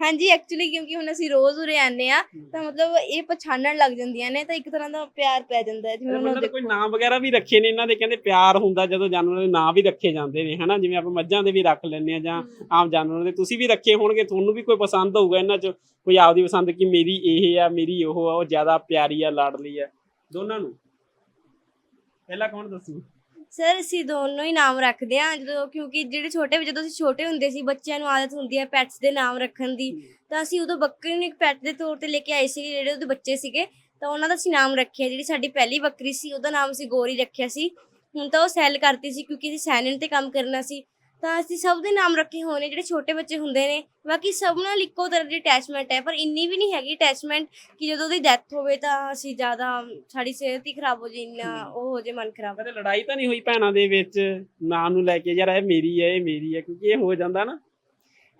ਹਾਂਜੀ ਐਕਚੁਅਲੀ ਕਿਉਂਕਿ ਹੁਣ ਅਸੀਂ ਰੋਜ਼ ਉਰੇ ਆਨੇ ਆ ਤਾਂ ਮਤਲਬ ਇਹ ਪਛਾਣਨ ਲੱਗ ਜਾਂਦੀਆਂ ਨੇ ਤਾਂ ਇੱਕ ਤਰ੍ਹਾਂ ਦਾ ਪਿਆਰ ਪੈ ਜਾਂਦਾ ਹੈ ਜਿਵੇਂ ਹੁਣ ਉਹ ਮਤਲਬ ਕੋਈ ਨਾਮ ਵਗੈਰਾ ਵੀ ਰੱਖੇ ਨੇ ਇਹਨਾਂ ਦੇ ਕਹਿੰਦੇ ਪਿਆਰ ਹੁੰਦਾ ਜਦੋਂ ਜਾਨਵਰਾਂ ਦੇ ਨਾਂ ਵੀ ਰੱਖੇ ਜਾਂਦੇ ਨੇ ਹਨਾ? ਜਿਵੇਂ ਆਪਾਂ ਮੱਝਾਂ ਦੇ ਵੀ ਰੱਖ ਲੈਂਦੇ ਆ ਜਾਂ ਆਮ ਜਾਨਵਰਾਂ ਦੇ ਤੁਸੀਂ ਵੀ ਰੱਖੇ ਹੋਣਗੇ ਤੁਹਾਨੂੰ ਵੀ ਕੋਈ ਪਸੰਦ ਹੋਊਗਾ ਇਹਨਾਂ 'ਚ? ਕੋਈ ਆਪਦੀ ਪਸੰਦ ਕਿ ਮੇਰੀ ਇਹ ਆ ਮੇਰੀ ਉਹ ਆ ਉਹ ਜ਼ਿਆਦਾ ਪਿਆਰੀ ਆ ਲਾਡਲੀ ਆ ਦੋਨਾਂ ਨੂੰ? ਪਹਿਲਾਂ ਕੌਣ ਦੱਸੂ? ਸਰ ਅਸੀਂ ਦੋਨੋਂ ਹੀ ਨਾਮ ਰੱਖਦੇ ਆ ਜਦੋਂ ਕਿਉਂਕਿ ਜਿਹੜੇ ਛੋਟੇ ਜਦੋਂ ਅਸੀਂ ਛੋਟੇ ਹੁੰਦੇ ਸੀ ਬੱਚਿਆਂ ਨੂੰ ਆਦਤ ਹੁੰਦੀ ਹੈ ਪੈਟਸ ਦੇ ਨਾਮ ਰੱਖਣ ਦੀ। ਤਾਂ ਅਸੀਂ ਉਦੋਂ ਬੱਕਰੀ ਨੂੰ ਇੱਕ ਪੈਟ ਦੇ ਤੌਰ ਤੇ ਲੈ ਕੇ ਆਏ ਸੀ ਜਿਹੜੇ ਉਹਦੇ ਬੱਚੇ ਸੀਗੇ। ਤਾਂ ਉਹਨਾਂ ਦਾ ਅਸੀਂ ਨਾਮ ਰੱਖਿਆ ਜਿਹੜੀ ਸਾਡੀ ਪਹਿਲੀ ਬੱਕਰੀ ਸੀ ਉਹਦਾ ਨਾਮ ਅਸੀਂ ਗੋਰੀ ਰੱਖਿਆ ਸੀ। ਹੁਣ ਤਾਂ ਉਹ ਸੈਲ ਕਰਤੀ ਸੀ ਕਿਉਂਕਿ ਅਸੀਂ ਸੈਨਨ ਤੇ ਕੰਮ ਕਰਨਾ ਸੀ। ਤਾਂ ਅਸੀਂ ਸਭ ਦੇ ਨਾਮ ਰੱਖੇ ਹੋਏ ਨੇ ਜਿਹੜੇ ਛੋਟੇ ਬੱਚੇ ਹੁੰਦੇ ਨੇ। ਬਾਕੀ ਸਭ ਨਾਲ ਇੱਕੋ ਤਰ੍ਹਾਂ ਦੀ ਅਟੈਚਮੈਂਟ ਹੈ ਪਰ ਇੰਨੀ ਵੀ ਨਹੀਂ ਹੈਗੀ ਅਟੈਚਮੈਂਟ ਕਿ ਜਦੋਂ ਉਹਦੀ ਡੈਥ ਹੋਵੇ ਤਾਂ ਅਸੀਂ ਜ਼ਿਆਦਾ ਸਾਡੀ ਸਿਹਤ ਹੀ ਖਰਾਬ ਹੋ ਜੇ ਇੰਨਾ ਉਹ ਹੋ ਜੇ ਮਨ ਖਰਾਬ। ਕਦੇ ਲੜਾਈ ਤਾਂ ਨਹੀਂ ਹੋਈ ਭੈਣਾਂ ਦੇ ਵਿੱਚ ਨਾਂ ਨੂੰ ਲੈ ਕੇ ਯਾਰ ਇਹ ਮੇਰੀ ਹੈ ਇਹ ਮੇਰੀ ਹੈ ਕਿਉਂਕਿ ਇਹ ਹੋ ਜਾਂਦਾ ਨਾ।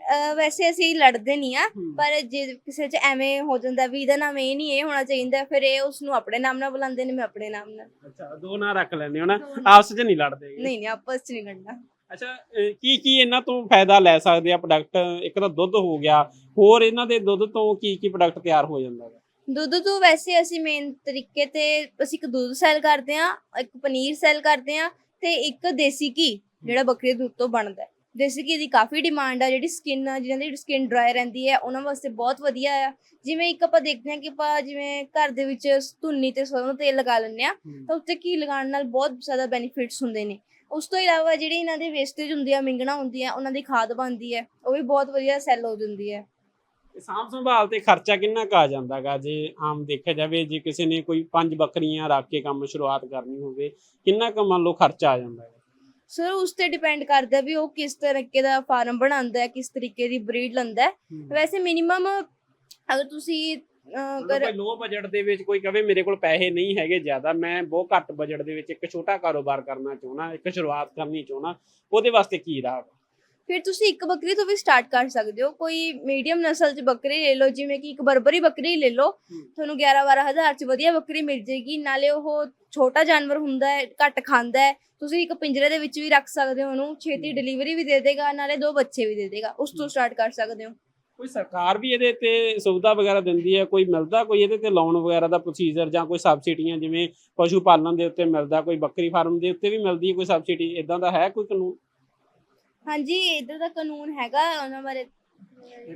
ਅਹ ਵੈਸੇ ਅਸੀਂ ਲੜਦੇ ਨਹੀਂ ਆ ਪਰ ਜੇ ਕਿਸੇ 'ਚ ਐਵੇਂ ਹੋ ਜਾਂਦਾ ਵੀ ਇਹਦਾ ਨਾਮ ਇਹ ਨਹੀਂ ਇਹ ਹੋਣਾ ਚਾਹੀਦਾ ਫਿਰ ਇਹ ਉਸ ਨੂੰ ਆਪਣੇ ਨਾਮ ਨਾਲ ਬੁਲਾਉਂਦੇ ਨੇ ਮੈਂ ਆਪਣੇ ਨਾਮ ਨਾਲ। ਅੱਛਾ ਦੋ ਨਾਂ ਰੱਖ ਲੈਂਦੇ ਹੋ ਨਾ। ਆਪਸ 'ਚ ਨਹੀਂ ਲੜਦੇ। ਨਹੀਂ ਨਹੀਂ ਆਪਸ 'ਚ ਨਹੀਂ ਲੜਨਾ। ਅੱਛਾ ਕੀ ਕੀ ਇਹਨਾਂ ਤੋਂ ਫਾਇਦਾ ਲੈ ਸਕਦੇ ਆ ਪ੍ਰੋਡਕਟ ਇੱਕ ਤਾਂ ਦੁੱਧ ਹੋ ਗਿਆ ਹੋਰ ਇਹਨਾਂ ਦੇ ਦੁੱਧ ਤੋਂ ਕੀ ਕੀ ਪ੍ਰੋਡਕਟ ਤਿਆਰ ਹੋ ਜਾਂਦਾ ਹੈ ਦੁੱਧ ਤੋਂ ਵੈਸੇ ਅਸੀਂ ਮੇਨ ਤਰੀਕੇ ਤੇ ਅਸੀਂ ਇੱਕ ਦੁੱਧ ਸੈਲ ਕਰਦੇ ਆ ਇੱਕ ਪਨੀਰ ਸੈਲ ਕਰਦੇ ਆ ਤੇ ਇੱਕ ਦੇਸੀ ਘੀ ਜਿਹੜਾ ਬੱਕਰੀ ਦੇ ਦੁੱਧ ਤੋਂ ਬਣਦਾ ਹੈ। ਦੇਸੀ ਘੀ ਦੀ ਕਾਫੀ ਡਿਮਾਂਡ ਆ ਜਿਹੜੀ ਸਕਿਨ ਆ ਜਿਹਨਾਂ ਦੀ ਸਕਿਨ ਡਰਾਈ ਰਹਿੰਦੀ ਹੈ ਉਹਨਾਂ ਵਾਸਤੇ ਬਹੁਤ ਵਧੀਆ ਆ। ਜਿਵੇਂ ਇੱਕ ਆਪਾਂ ਦੇਖਦੇ ਹਾਂ ਕਿ ਆਪਾਂ ਜਿਵੇਂ ਘਰ ਦੇ ਵਿੱਚ ਧੁੰਨੀ ਤੇ ਸਰੋਂ ਦਾ ਤੇਲ ਲਗਾ ਲੈਂਦੇ ਆ ਤਾਂ ਉੱਤੇ ਘੀ ਲਗਾਉਣ ਨਾਲ ਬਹੁਤ ਜ਼ਿਆਦਾ ਬੈਨੀਫਿਟਸ ਹੁੰਦੇ ਨੇ। ਉਸ ਤੋਂ ਇਲਾਵਾ ਜਿਹੜੀ ਇਹਨਾਂ ਦੀ ਵੇਸਟੇਜ ਹੁੰਦੀ ਆ ਮਿੰਗਣਾ ਹੁੰਦੀਆਂ ਉਹਨਾਂ ਦੀ ਖਾਦ ਬਣਦੀ ਹੈ ਉਹ ਵੀ ਬਹੁਤ ਵਧੀਆ ਸੈੱਲ ਹੋ ਜਾਂਦੀ ਹੈ ਸਾਂਭ ਸੰਭਾਲ ਤੇ ਖਰਚਾ ਕਿੰਨਾ ਕੁ ਆ ਜਾਂਦਾਗਾ? ਜੇ ਆਮ ਦੇਖਿਆ ਜਾਵੇ ਜੇ ਕਿਸੇ ਨੇ ਕੋਈ ਪੰਜ ਬੱਕਰੀਆਂ ਰੱਖ ਕੇ ਕੰਮ ਸ਼ੁਰੂਆਤ ਕਰਨੀ ਹੋਵੇ ਕਿੰਨਾ ਕੁ ਮੰਨ ਲਓ ਖਰਚਾ ਆ ਜਾਂਦਾ ਹੈ? ਸਰ ਉਸ ਤੇ ਡਿਪੈਂਡ ਕਰਦਾ ਵੀ ਉਹ ਕਿਸ ਤਰੀਕੇ ਦਾ ਫਾਰਮ ਬਣਾਉਂਦਾ ਹੈ ਕਿਸ ਤਰੀਕੇ ਦੀ ਬਰੀਡ ਲੈਂਦਾ ਹੈ। ਵੈਸੇ ਮਿਨੀਮਮ ਅਗਰ ਤੁਸੀਂ ਅਹ, ਕਰ ਲੋ ਬਜਟ ਦੇ ਵਿੱਚ ਕੋਈ ਕਵੇ ਮੇਰੇ ਕੋਲ ਪੈਸੇ ਨਹੀਂ ਹੈਗੇ ਜ਼ਿਆਦਾ ਮੈਂ ਬਹੁਤ ਘੱਟ ਬਜਟ ਦੇ ਵਿੱਚ ਇੱਕ ਛੋਟਾ ਕਾਰੋਬਾਰ ਕਰਨਾ ਚਾਹੁੰਦਾ ਇੱਕ ਸ਼ੁਰੂਆਤ ਕਰਨੀ ਚਾਹੁੰਦਾ ਉਹਦੇ ਵਾਸਤੇ ਕੀ ਰਾਹ ਵਾ? ਫਿਰ ਤੁਸੀਂ ਇੱਕ ਬੱਕਰੀ ਤੋਂ ਵੀ ਸਟਾਰਟ ਕਰ ਸਕਦੇ ਹੋ ਕੋਈ ਮੀਡੀਅਮ ਨਸਲ ਚ ਬੱਕਰੀ ਲੈ ਲਓ ਜਿਵੇਂ ਕਿ ਇੱਕ ਬਰਬਰੀ ਬੱਕਰੀ ਲੈ ਲਓ। ਤੁਹਾਨੂੰ 11 ਹਜ਼ਾਰ ਚ ਵਧੀਆ ਬੱਕਰੀ ਮਿਲ ਜੇਗੀ ਨਾਲੇ ਉਹ ਛੋਟਾ ਜਾਨਵਰ ਹੁੰਦਾ ਹੈ ਘੱਟ ਖਾਂਦਾ ਹੈ ਤੁਸੀਂ ਇੱਕ ਪਿੰਜਰੇ ਦੇ ਵਿੱਚ ਵੀ ਰੱਖ ਸਕਦੇ ਹੋ ਉਹਨੂੰ ਛੇਤੀ। ਡਿਲੀਵਰੀ ਵੀ ਦੇ ਦੇਗਾ ਨਾਲੇ ਦੋ ਬੱਚੇ ਵੀ ਦੇ ਦੇਗਾ ਉਸ ਤੋਂ। ਸਟਾਰਟ ਕਰ ਸਕਦੇ ਹੋ ਕੋਈ ਸਰਕਾਰ ਵੀ ਇਹਦੇ ਤੇ ਸੁਵਿਧਾ ਵਗੈਰਾ ਦਿੰਦੀ ਹੈ, ਕੋਈ ਮਿਲਦਾ ਕੋਈ ਇਹਦੇ ਤੇ ਲੋਨ ਵਗੈਰਾ ਦਾ ਪ੍ਰੋਸੀਜਰ ਜਾਂ ਕੋਈ ਸਬਸਿਡੀਆਂ ਜਿਵੇਂ ਪਸ਼ੂ ਪਾਲਣ ਦੇ ਉੱਤੇ ਮਿਲਦਾ, ਕੋਈ ਬੱਕਰੀ ਫਾਰਮ ਦੇ ਉੱਤੇ ਵੀ ਮਿਲਦੀ ਹੈ ਕੋਈ ਸਬਸਿਡੀ ਇਦਾਂ ਦਾ ਹੈ ਕੋਈ ਕਾਨੂੰਨ? ਹਾਂਜੀ ਇਧਰ ਦਾ ਕਾਨੂੰਨ ਹੈਗਾ ਉਹਨਾਂ ਬਾਰੇ।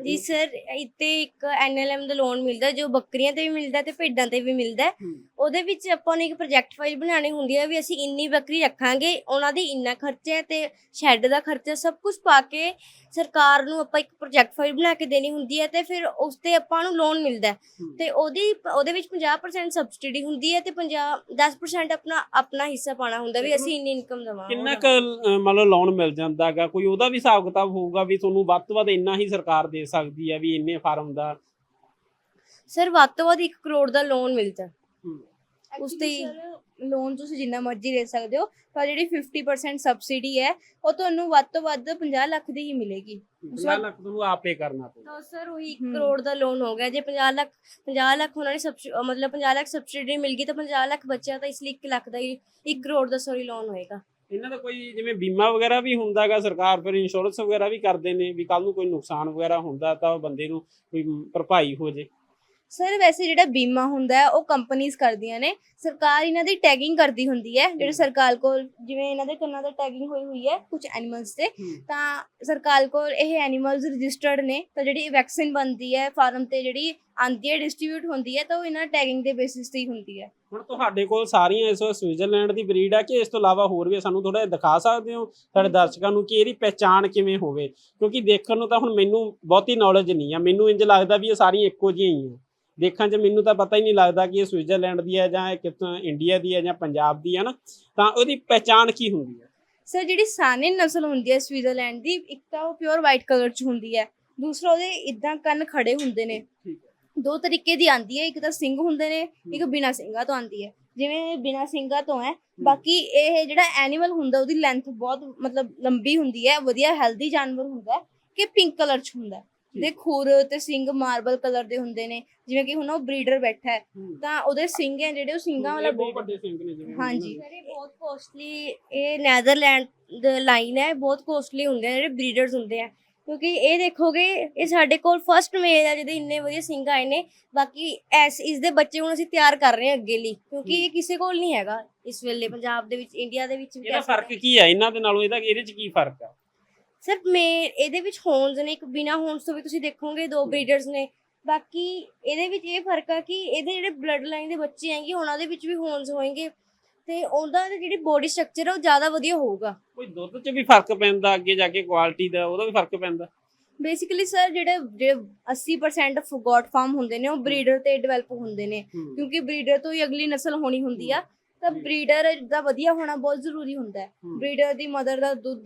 ਜੀ ਸਰ ਇੱਥੇ ਇੱਕ ਐਨਐਲਐਮ ਦਾ ਲੋਨ ਮਿਲਦਾ ਜੋ ਬੱਕਰੀਆਂ ਤੇ ਵੀ ਮਿਲਦਾ ਤੇ ਭੇਡਾਂ ਤੇ ਵੀ ਮਿਲਦਾ ਹੈ। ਉਹਦੇ ਵਿੱਚ ਆਪਾਂ ਨੂੰ ਇੱਕ ਪ੍ਰੋਜੈਕਟ ਫਾਈਲ ਬਣਾਉਣੀ ਹੁੰਦੀ ਹੈ ਵੀ ਅਸੀਂ ਇੰਨੀ ਬੱਕਰੀ ਰੱਖਾਂਗੇ ਉਹਨਾਂ ਦੀ ਇੰਨਾ ਖਰਚਾ ਹੈ ਤੇ ਸ਼ੈੱਡ ਦਾ ਖਰਚਾ ਸਭ ਕੁਝ ਪਾ ਕੇ ਸਰਕਾਰ ਨੂੰ ਆਪਾਂ ਇੱਕ ਪ੍ਰੋਜੈਕਟ ਫਾਈਲ ਬਣਾ ਕੇ ਦੇਣੀ ਹੁੰਦੀ ਹੈ ਤੇ ਫਿਰ ਉਸ ਤੇ ਆਪਾਂ ਨੂੰ ਲੋਨ ਮਿਲਦਾ ਹੈ। ਹੂੰ। ਤੇ ਉਹਦੀ ਉਹਦੇ ਵਿੱਚ 50% ਸਬਸਿਡੀ ਹੁੰਦੀ ਹੈ ਤੇ 50 10% ਆਪਣਾ ਆਪਣਾ ਹਿੱਸਾ ਪਾਣਾ ਹੁੰਦਾ ਵੀ ਅਸੀਂ ਇੰਨੀ ਇਨਕਮ ਦੇਵਾਂਗੇ ਕਿੰਨਾ ਕੁ ਮੰਨ ਲਓ ਲੋਨ ਮਿਲ ਜਾਂਦਾਗਾ ਕੋਈ ਉਹਦਾ ਵੀ ਹਿਸਾਬ ਕਿਤਾਬ ਹੋਊਗਾ ਵੀ ਤੁਹਾਨੂੰ ਵੱਧ ਤੋਂ ਵੱਧ ਇੰਨਾ ਹੀ ਸਰਕਾਰ ਦੇ ਸਕਦੀ ਹੈ ਵੀ ਇੰਨੇ ਫਾਰਮ ਦਾ। ਸਰ ਵੱਧ ਤੋਂ ਵੱਧ 1 ਕਰੋੜ ਦਾ ਲੋਨ ਮਿਲਦਾ। ਉਸ ਤੇ ਲੋਨ ਤੁਸੀਂ ਜਿੰਨਾ ਮਰਜ਼ੀ ਲੈ ਸਕਦੇ ਹੋ ਪਰ ਜਿਹੜੀ 50% ਸਬਸਿਡੀ ਹੈ ਉਹ ਤੁਹਾਨੂੰ ਵੱਧ ਤੋਂ ਵੱਧ 50 ਲੱਖ ਦੀ ਹੀ ਮਿਲੇਗੀ। 50 ਲੱਖ ਤੁਹਾਨੂੰ ਆਪੇ ਕਰਨਾ ਪਊਗਾ ਤਾਂ ਸਰ ਉਹੀ 1 ਹੂੰ। ਕਰੋੜ ਦਾ ਲੋਨ ਹੋ ਗਿਆ। ਜੇ 50 ਲੱਖ 50 ਲੱਖ ਉਹਨਾਂ ਨੇ ਸਬਸਿਡੀ ਮਤਲਬ 50 ਲੱਖ ਸਬਸਿਡੀ ਮਿਲ ਗਈ ਤਾਂ 50 ਲੱਖ ਬਚਿਆ ਤਾਂ ਇਸ ਲਈ 1 ਲੱਖ ਦਾ ਹੀ 1 ਕਰੋੜ ਦਾ ਸੌਰੀ ਲੋਨ ਹੋਏਗਾ। ਇਹਨਾਂ ਦਾ ਕੋਈ ਜਿਵੇਂ ਬੀਮਾ ਵਗੈਰਾ ਵੀ ਹੁੰਦਾਗਾ ਸਰਕਾਰ ਫਿਰ ਇੰਸ਼ੋਰੈਂਸ ਵਗੈਰਾ ਵੀ ਕਰਦੇ ਨੇ ਵੀ ਕੱਲ ਨੂੰ ਕੋਈ ਨੁਕਸਾਨ ਵਗੈਰਾ ਹੁੰਦਾ ਤਾਂ ਉਹ ਬੰਦੇ ਨੂੰ ਕੋਈ ਭਰਪਾਈ ਹੋ ਜੇ। ਸਰ ਵੈਸੇ ਜਿਹੜਾ ਬੀਮਾ ਹੁੰਦਾ ਹੈ ਉਹ ਕੰਪਨੀਆਂ ਕਰਦੀਆਂ ਨੇ। ਸਰਕਾਰ ਇਹਨਾਂ ਦੀ ਟੈਗਿੰਗ ਕਰਦੀ ਹੁੰਦੀ ਹੈ। ਜਿਹੜੇ। ਸਰਕਾਰ ਕੋਲ ਜਿਵੇਂ ਇਹਨਾਂ ਦੇ ਕੰਨਾਂ ਤੇ ਟੈਗਿੰਗ ਹੋਈ ਹੋਈ ਹੈ ਕੁਝ ਐਨੀਮਲਸ ਤੇ ਤਾਂ ਸਰਕਾਰ ਕੋਲ ਇਹ ਐਨੀਮਲਸ ਰਜਿਸਟਰਡ ਨੇ। ਤਾਂ ਜਿਹੜੀ ਵੈਕਸੀਨ ਬਣਦੀ ਹੈ ਫਾਰਮ ਤੇ ਜਿਹੜੀ ਆਂਦੀ ਹੈ ਡਿਸਟ੍ਰੀਬਿਊਟ ਹੁੰਦੀ ਹੈ ਤਾਂ ਉਹ ਇਹਨਾਂ ਟੈਗਿੰਗ ਦੇ ਬੇਸਿਸ ਤੇ ਹੀ ਹੁੰਦੀ ਹੈ। ਹੁਣ ਤੁਹਾਡੇ ਕੋਲ ਸਾਰੀਆਂ ਇਸ ਵਾਰ ਸਵਿਟਜ਼ਰਲੈਂਡ ਦੀ ਬਰੀਡ ਆ ਕਿ ਇਸ ਤੋਂ ਇਲਾਵਾ ਹੋਰ ਵੀ? ਸਾਨੂੰ ਥੋੜਾ ਦਿਖਾ ਸਕਦੇ ਹੋ? ਸਾਡੇ ਦਰਸ਼ਕਾਂ ਨੂੰ ਕਿ ਇਹਦੀ ਪਹਿਚਾਣ ਕਿਵੇਂ ਹੋਵੇ? ਕਿਉਂਕਿ ਦੇਖਣ ਨੂੰ ਤਾਂ ਹੁਣ ਮੈਨੂੰ ਬਹੁਤੀ ਨੌਲੇਜ ਨਹੀਂ ਆ। ਮੈਨੂੰ ਇੰਜ ਲੱਗਦਾ ਵੀ ਇਹ ਸਾਰੀਆਂ ਇੱਕੋ ਜਿਹੀਆਂ ਹੀ ਆ। ਦੇਖਣ 'ਚ ਮੈਨੂੰ ਤਾਂ ਪਤਾ ਹੀ ਨਹੀਂ ਲੱਗਦਾ ਕਿ ਇਹ ਸਵਿਟਜ਼ਰਲੈਂਡ ਦੀ ਹੈ ਜਾਂ ਇਹ ਕਿੱਥੋਂ ਇੰਡੀਆ ਦੀ ਹੈ ਜਾਂ ਪੰਜਾਬ ਦੀ ਹੈ ਨਾ। ਤਾਂ ਉਹਦੀ ਪਹਿਚਾਣ ਕੀ ਹੁੰਦੀ ਹੈ ਸਰ ਜਿਹੜੀ ਸਾਨਿਨ ਨਸਲ ਹੁੰਦੀ ਹੈ ਸਵਿਟਜ਼ਰਲੈਂਡ ਦੀ ਇੱਕ ਤਾਂ ਉਹ ਪਿਓਰ ਵਾਈਟ ਕਲਰ ਚ ਹੁੰਦੀ ਹੈ। ਦੂਸਰਾ ਉਹਦੇ ਇਦਾਂ ਕੰਨ ਖੜੇ ਹੁੰਦੇ ਨੇ। ਠੀਕ ਦੋ ਤਰੀਕੇ ਦੀ ਆਂਦੀ ਹੈ ਇੱਕ ਤਾਂ ਸਿੰਘ ਹੁੰਦੇ ਨੇ ਇੱਕ ਬਿਨਾ ਸਿੰਘਾਂ ਤੋਂ ਆਂਦੀ ਹੈ। ਜਿਵੇਂ ਬਿਨਾ ਸਿੰਘਾਂ ਤੋਂ ਹੈ ਬਾਕੀ ਇਹ ਜਿਹੜਾ ਐਨੀਮਲ ਹੁੰਦਾ ਉਹਦੀ ਲੈਂਥ ਬਹੁਤ ਮਤਲਬ ਲੰਬੀ ਹੁੰਦੀ ਹੈ ਵਧੀਆ ਹੈਲਦੀ ਜਾਨਵਰ ਹੁੰਦਾ ਕਿ ਪਿੰਕ ਕਲਰ ਚ ਹੁੰਦਾ ਦੇ ਖੁਰ ਤੇ ਸਿੰਘ ਮਾਰਬਲ ਕਲਰ ਦੇ ਹੁੰਦੇ ਨੇ ਜਿਵੇਂ ਕਿ ਹੁਣ ਉਹ ਬਰੀਡਰ ਬੈਠਾ ਹੈ ਤਾਂ ਉਹਦੇ ਸਿੰਘ ਹੈ ਜਿਹੜੇ ਉਹ ਸਿੰਘਾਂ ਵਾਲਾ ਬਹੁਤ ਵੱਡੇ ਸਿੰਘ ਨੇ ਜਿਵੇਂ ਹਾਂਜੀ। ਇਹ ਬਹੁਤ ਕੋਸਟਲੀ ਇਹ ਨੈਦਰਲੈਂਡ ਦਾ ਲਾਈਨ ਹੈ ਬਹੁਤ ਕੋਸਟਲੀ ਹੁੰਦੇ ਆ ਜਿਹੜੇ ਬਰੀਡਰਸ ਹੁੰਦੇ ਆ। ਕਿਉਂਕਿ ਇਹ ਦੇਖੋਗੇ ਇਹ ਸਾਡੇ ਕੋਲ ਫਰਸਟ ਮੇਲ ਹੈ ਜਿਹਦੇ ਇੰਨੇ ਵਧੀਆ ਸਿੰਘ ਆਏ ਨੇ ਬਾਕੀ ਐਸ ਇਸ ਦੇ ਬੱਚੇ ਹੁਣ ਅਸੀਂ ਤਿਆਰ ਕਰ ਰਹੇ ਹਾਂ ਅੱਗੇ ਲਈ ਕਿਉਂਕਿ ਇਹ ਕਿਸੇ ਕੋਲ ਨਹੀਂ ਹੈਗਾ ਇਸ ਵੇਲੇ ਪੰਜਾਬ ਦੇ ਵਿੱਚ ਇੰਡੀਆ ਦੇ ਵਿੱਚ ਵੀ ਇਹਦਾ ਫ਼ਰਕ ਕੀ ਹੈ ਇਹਨਾਂ ਦੇ ਨਾਲੋਂ ਇਹਦਾ ਇਹਦੇ 'ਚ ਕੀ ਫ਼ਰਕ ਆ? ਸਰ ਮੇ ਇਹਦੇ ਵਿੱਚ ਹੋਨਸ ਨੇ ਇੱਕ ਬਿਨਾ ਹੋਨਸ ਤੋਂ ਵੀ ਤੁਸੀਂ ਦੇਖੋਗੇ ਦੋ ਬਰੀਡਰਸ ਨੇ ਬਾਕੀ ਇਹਦੇ ਵਿੱਚ ਇਹ ਫ਼ਰਕ ਆ ਕਿ ਇਹਦੇ ਜਿਹੜੇ ਬਲੱਡ ਲਾਈਨ ਦੇ ਬੱਚੇ ਹੈਗੇ ਉਹਨਾਂ ਦੇ ਵਿੱਚ ਵੀ ਹੋਨਸ ਹੋਣਗੇ। ਤੇ ਉਹਦਾ ਜਿਹੜੀ ਬੋਡੀ ਸਟਰਕਚਰ ਹੈ ਉਹ ਜ਼ਿਆਦਾ ਵਧੀਆ ਹੋਊਗਾ। ਕੋਈ ਦੁੱਧ 'ਚ ਵੀ ਫ਼ਰਕ ਪੈਂਦਾ ਅੱਗੇ ਜਾ ਕੇ ਕੁਆਲਿਟੀ ਦਾ ਉਹਦਾ ਵੀ ਫ਼ਰਕ ਪੈਂਦਾ। ਬੇਸਿਕਲੀ ਸਰ ਜਿਹੜੇ ਜਿਹੜੇ 80% ਫੋਗੋਟ ਫਾਰਮ ਹੁੰਦੇ ਨੇ ਉਹ ਬਰੀਡਰ ਤੇ ਡਿਵੈਲਪ ਹੁੰਦੇ ਨੇ। ਕਿਉਂਕਿ ਬਰੀਡਰ ਤੋਂ ਹੀ ਅਗਲੀ ਨਸਲ ਹੋਣੀ ਹੁੰਦੀ ਆ। ਤਾਂ ਜੀ। ਬਰੀਡਰ ਦਾ ਵਧੀਆ ਹੋਣਾ ਬਹੁਤ ਜ਼ਰੂਰੀ ਹੁੰਦਾ ਹੈ। ਹੂੰ। ਬਰੀਡਰ ਦੀ ਮਦਰ ਦਾ ਦੁੱਧ